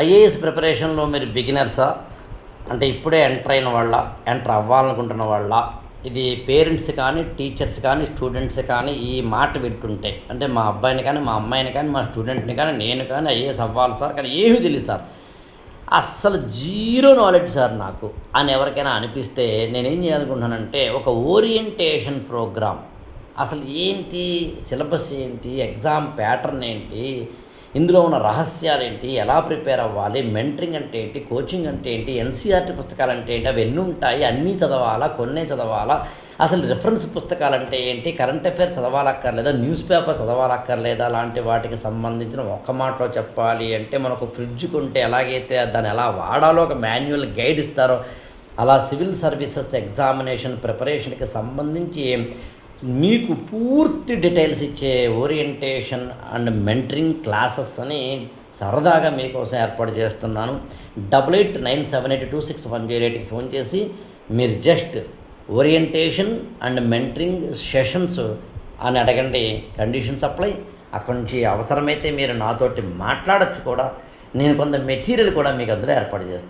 IAS ప్రిపరేషన్లో మీరు బిగినర్సా? అంటే ఇప్పుడే ఎంటర్ అయిన వాళ్ళ? ఎంటర్ అవ్వాలనుకుంటున్న వాళ్ళ? ఇది పేరెంట్స్ కానీ టీచర్స్ కానీ స్టూడెంట్స్ కానీ ఈ మాట వింటుంటే. అంటే మా అబ్బాయిని కానీ మా అమ్మాయిని కానీ మా స్టూడెంట్ని కానీ నేను కానీ ఐఏఎస్ అవ్వాలి సార్ కానీ ఏమీ తెలియదు సార్. అస్సలు జీరో నాలెడ్జ్ సార్ నాకు. అని ఎవరికైనా అనిపిస్తే నేనేం చేయాలనుకుంటున్నానంటే ఒక ఓరియంటేషన్ ప్రోగ్రామ్. అసలు ఏంటి? సిలబస్ ఏంటి? ఎగ్జామ్ ప్యాటర్న్ ఏంటి? ఇందులో ఉన్న రహస్యాలు ఏంటి ఎలా ప్రిపేర్ అవ్వాలి? మెంటరింగ్ అంటే ఏంటి? కోచింగ్ అంటే ఏంటి? ఎన్సీఆర్టీ పుస్తకాలు అంటే ఏంటి? అవి ఎన్ని ఉంటాయి? అన్నీ చదవాలా? కొన్నే చదవాలా? అసలు రిఫరెన్స్ పుస్తకాలు అంటే ఏంటి? కరెంట్ అఫైర్స్ చదవాలక్కర్లేదా? న్యూస్ పేపర్ చదవాలక్కర్లేదా? లాంటి వాటికి సంబంధించిన ఒక్క మాటలో చెప్పాలి అంటే మనకు ఫ్రిడ్జ్ కొంటే ఎలాగైతే దాన్ని ఎలా వాడాలో ఒక మాన్యువల్ గైడ్ ఇస్తారో అలా సివిల్ సర్వీసెస్ ఎగ్జామినేషన్ ప్రిపరేషన్కి సంబంధించి మీకు పూర్తి డీటెయిల్స్ ఇచ్చే ఓరియంటేషన్ అండ్ మెంటరింగ్ క్లాసెస్ అని సరదాగా మీకోసం ఏర్పాటు చేస్తున్నాను. Double eight nine seven eight two six one zero ఎయిట్కి ఫోన్ చేసి మీరు just orientation and mentoring sessions అని అడగండి. Conditions apply. అక్కడి నుంచి అవసరమైతే మీరు నాతోటి మాట్లాడచ్చు కూడా. నేను కొంత మెటీరియల్ కూడా మీకు అందులో ఏర్పాటు చేస్తాను